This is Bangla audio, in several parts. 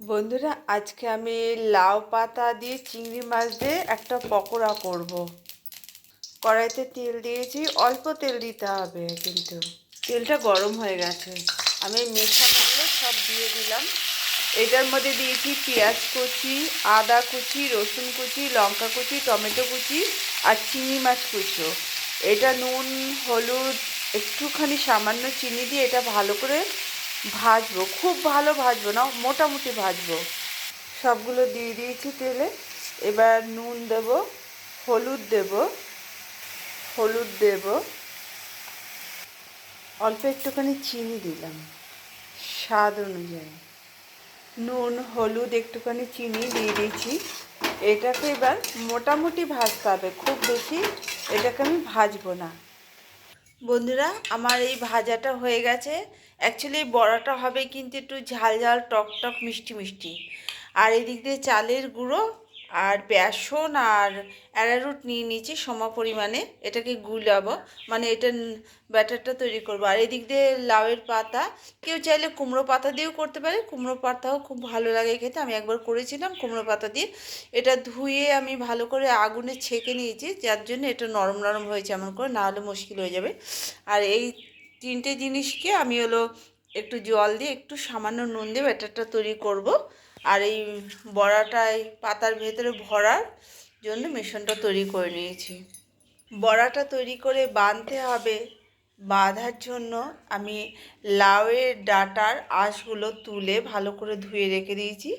বন্ধুরা, আজকে আমি লাউ পাতা দিয়ে চিংড়ি মাছ দিয়ে একটা পকোড়া করব। কড়াইতে তেল দিয়েছি, অল্প তেল দিতে হবে কিন্তু। তেলটা গরম হয়ে গেছে। আমি মেশানোগুলো সব দিয়ে দিলাম। এটার মধ্যে দিয়েছি পেঁয়াজ কুচি, আদা কুচি, রসুন কুচি, লঙ্কা কুচি, টমেটো কুচি আর চিংড়ি মাছ কুচো। এটা নুন, হলুদ, একটুখানি সামান্য চিনি দিয়ে এটা ভালো করে ভাজবো, খুব ভালো ভাজবো না, মোটামুটি ভাজবো। সবগুলো দিয়ে দিয়েছি তেলে। এবার নুন দেব, হলুদ দেব হলুদ দেব। অল্প একটুখানি চিনি দিলাম, স্বাদ অনুযায়ী। নুন, হলুদ একটুখানি চিনি দিয়ে দিয়েছি। এটাকে এবার মোটামুটি ভাজতে হবে, খুব বেশি এটাকে আমি ভাজবো না। বন্ধুরা, আমার এই ভাজাটা হয়ে গেছে। অ্যাকচুয়ালি বড়াটা হবে কিন্তু একটু ঝাল ঝাল, টক টক, মিষ্টি মিষ্টি। আর এদিক দিয়ে চালের গুঁড়ো আর বেসন আর অ্যারারুট নিয়ে নিয়েছি সম পরিমাণে। এটাকে গুলাবো মানে এটা ব্যাটারটা তৈরি করব। আর এদিক দিয়ে লাউয়ের পাতা, কেউ চাইলে কুমড়ো পাতা দিয়েও করতে পারে। কুমড়ো পাতাও খুব ভালো লাগে খেতে, আমি একবার করেছিলাম কুমড়ো পাতা দিয়ে। এটা ধুয়ে আমি ভালো করে আগুনে ছেঁকে নিয়েছি, যার জন্য এটা নরম নরম হয়েছে, এমন করে না হলে মুশকিল হয়ে যাবে। আর এই তিনটে জিনিসকে আমি হলো একটু জল দিয়ে, একটু সামান্য নুন দিয়ে ব্যাটারটা তৈরি করব। আর এই বড়াটায় পাতার ভেতরে ভরার জন্য মিশ্রণটা তৈরি করে নিয়েছি। বড়াটা তৈরি করে বাঁধতে হবে, বাঁধার জন্য আমি লাউয়ের ডাটার আঁশগুলো তুলে ভালো করে ধুয়ে রেখে দিয়েছি।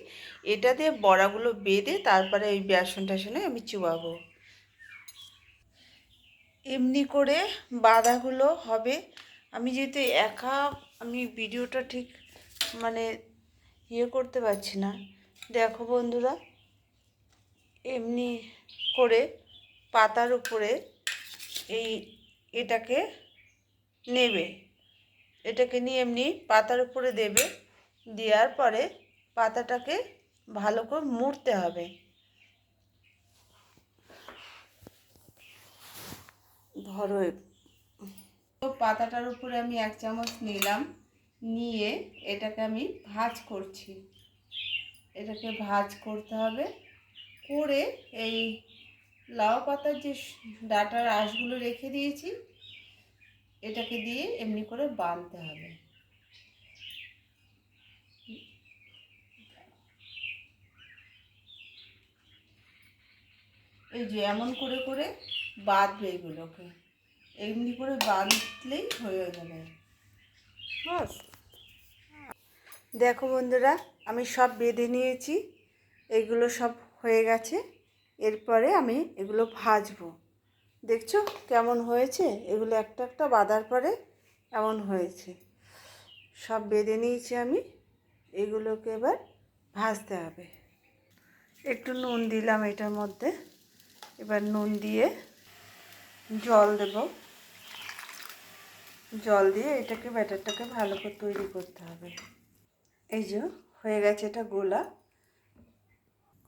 এটা দিয়ে বড়াগুলো বেঁধে তারপরে ওই বেসন টাসনে আমি চুবাবো। এমনি করে বাঁধাগুলো হবে আমি যেহেতু একা আমি ভিডিওটা ঠিক মানে ইয়ে করতে পারছি না। দেখো বন্ধুরা, এমনি করে পাতার উপরে এই এটাকে নেবে। এটাকে নিয়ে এমনি পাতার উপরে দেবে। দেওয়ার পরে পাতাটাকে ভালো করে মুড়তে হবে। ধরো পাতাটার উপরে আমি এক চামচ নিলাম। নিয়ে এটাকে আমি ভাজ করছি। এটাকে ভাজ করতে হবে। করে এই লাউ পাতার যে ডাটার আঁশগুলো রেখে দিয়েছি, এটাকে দিয়ে এমনি করে বাঁধতে হবে। এই যে এমন করে করে বাঁধবে এগুলোকে। এমনি করে বাঁধলেই হয়ে যাবে। বাস। দেখো বন্ধুরা, আমি সব বেঁধে নিয়েছি, এগুলো সব হয়ে গেছে, এরপরে আমি এগুলো ভাজবো। দেখছ কেমন হয়েছে? এগুলো একটা একটা বাঁধার পরে এমন হয়েছে। সব বেঁধে নিয়েছি আমি, এগুলোকে এবার ভাজতে হবে। একটু নুন দিলাম এটার মধ্যে, এবার নুন দিয়ে জল দেব। জল দিয়ে এটাকে ব্যাটারটাকে ভালো করে তৈরি করতে হবে। এই যে হয়ে গেছে এটা গোলা।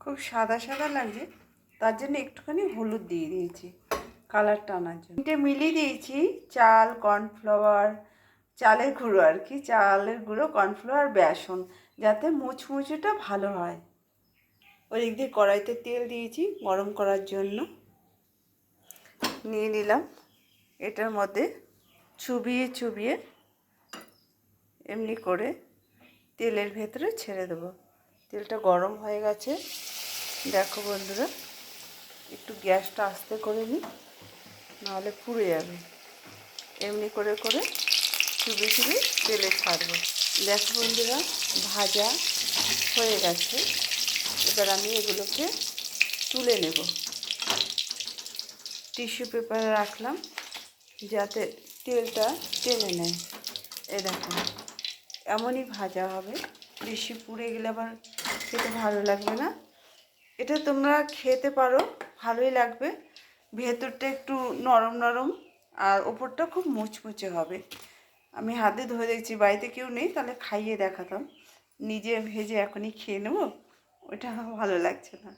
খুব সাদা সাদা লাগছে, তার জন্য একটুখানি হলুদ দিয়ে দিয়েছি কালারটা আনার জন্য। তিনটে মিলিয়ে দিয়েছি, চাল কর্নফ্লাওয়ার চালের গুঁড়ো আর কি, চালের গুঁড়ো কর্নফ্লাওয়ার বেসন, যাতে মুচমুচেটা ভালো হয়। ওই দিক দিয়ে কড়াইতে তেল দিয়েছি গরম করার জন্য। নিয়ে নিলাম, এটার মধ্যে চুবিয়ে চুবিয়ে এমনি করে তেলের ভেতরে ছেড়ে দেবো। তেলটা গরম হয়ে গেছে। দেখো বন্ধুরা, একটু গ্যাসটা আস্তে করে নিই, নাহলে পুড়ে যাবে। এমনি করে করে চুবি চুবি তেলে ছাড়বো। দেখো বন্ধুরা, ভাজা হয়ে গেছে। এবার আমি এগুলোকে তুলে নেব। টিস্যু পেপারে রাখলাম যাতে তেলটা টেনে নেয়। এ দেখো এমনই ভাজা হবে। বেশি পুড়ে গেলে আবার খেতে ভালো লাগবে না। এটা তোমরা খেতে পারো, ভালোই লাগবে। ভেতরটা একটু নরম নরম আর ওপরটা খুব মুচমুচে হবে। আমি হাতে ধরে দেখছি, বাড়িতে কেউ নেই, তাহলে খাইয়ে দেখাতাম। নিজে ভেজে এখনই খেয়ে নেব আমার ভালো লাগছে না।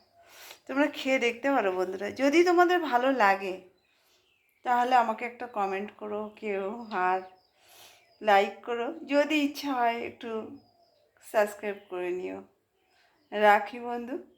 তোমরা খেয়ে দেখতে পারো বন্ধুরা। যদি তোমাদের ভালো লাগে তাহলে আমাকে একটা কমেন্ট করো, কেউ, আর লাইক করো। যদি ইচ্ছা হয় একটু সাবস্ক্রাইব করে নিও। রাখি বন্ধু।